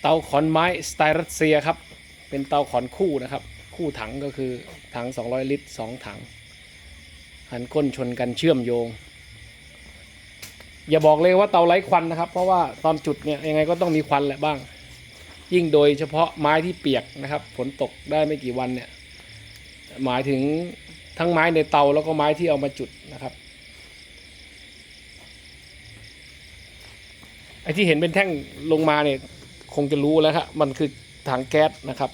เตาขอนไม้สไตล์รัสเซียครับ เป็นเตาขอนคู่นะครับ คู่ถังก็คือถัง 200 ลิตร 2 ถัง หันก้นชนกันเชื่อมโยง อย่าบอกเลยว่าเตาไร้ควันนะครับ เพราะว่าตอนจุดเนี่ยยังไงก็ต้องมีควันแหละบ้าง ยิ่งโดยเฉพาะไม้ที่เปียกนะครับฝนตกได้ไม่กี่วันเนี่ยหมายถึงทั้งไม้ในเตาแล้วก็ไม้ที่เอามาจุดนะครับไอ้ที่เห็นเป็นแท่งลงมาเนี่ย คงจะรู้แล้วครับมันคือถังแก๊สนะครับ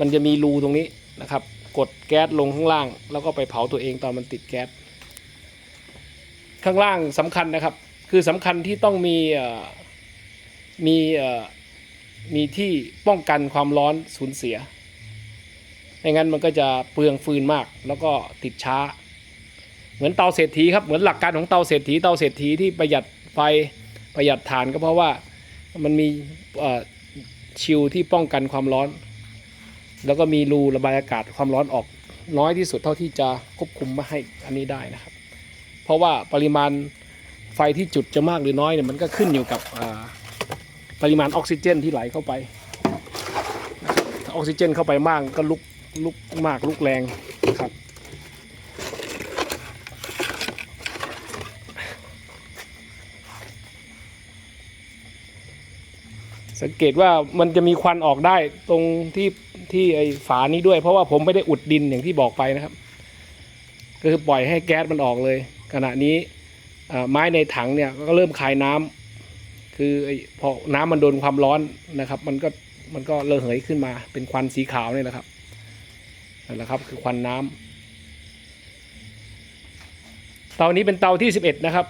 มันจะมีรูตรงนี้นะครับ กดแก๊สลงข้างล่าง แล้วก็ไปเผาตัวเองตอนมันติดแก๊สข้างล่างสำคัญนะครับ คือสำคัญที่ต้องมีมีมีที่ป้องกันความร้อนสูญเสียไม่งั้นมันก็จะเปลืองฟืนมาก แล้วก็ติดช้า เหมือนเตาเศรษฐีครับเหมือนหลักการของเตาเศรษฐีเตาเศรษฐีที่ประหยัดไฟประหยัดถ่านก็เพราะว่า มันมีชิลที่ป้องกันความร้อน แล้วก็มีรูระบายอากาศความร้อนออกน้อยที่สุดเท่าที่จะควบคุมม่ให้อันนี้ได้นะครับ เพราะว่าปริมาณไฟที่จุดจะมากหรือน้อยเนี่ยมันก็ขึ้นอยู่กับปริมาณออกซิเจนที่ไหลเข้าไปออกซิเจนเข้าไปมากก็ลุกลุกมากลุกแรงนะครับ สังเกตว่ามันจะมีควันออกได้ตรงที่ที่ไอ้ฝานี้ด้วย เพราะว่าผมไม่ได้อุดดินอย่างที่บอกไปนะครับ ก็คือปล่อยให้แก๊สมันออกเลย ขณะนี้ไม้ในถังเนี่ยก็เริ่มคายน้ำคือไอ้พอน้ำมันโดนความร้อนนะครับ มันก็มันก็ระเหยขึ้นมาเป็นควันสีขาวนี่แหละครับนั่นแหละครับคือควันน้ำเตานี้เป็นเตาที่ 11 นะครับ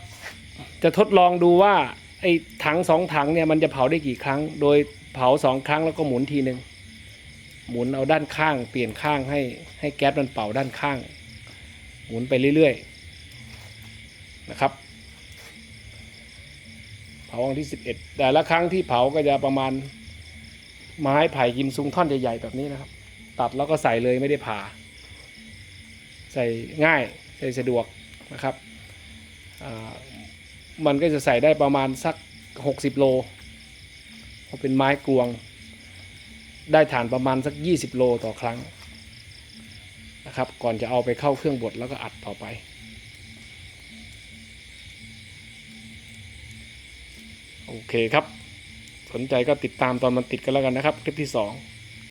จะทดลองดูว่า ไอ้ถังสองถังเนี่ยมันจะเผาได้กี่ครั้ง โดยเผาสองครั้งแล้วก็หมุนทีหนึ่งหมุนเอาด้านข้าง เปลี่ยนข้างให้ให้แก๊สมันเป่าด้านข้าง หมุนไปเรื่อยๆนะครับ เผาครั้งที่สิบเอ็ดแต่ละครั้งที่เผาก็จะประมาณไม้ไผ่ยิมซุงท่อนใหญ่ๆแบบนี้นะครับ ตัดแล้วก็ใส่เลยไม่ได้ผ่า ใส่ง่ายใส่สะดวกนะครับอ่า มันก็จะใส่ได้ประมาณสัก 60 โลเพราะเป็นไม้กวง ได้ฐานประมาณสัก 20 โลต่อครั้งนะครับ ก่อนจะเอาไปเข้าเครื่องบดแล้วก็อัดต่อไป โอเคครับ สนใจก็ติดตามตอนมันติดกันแล้วกันนะครับ คลิปที่ 2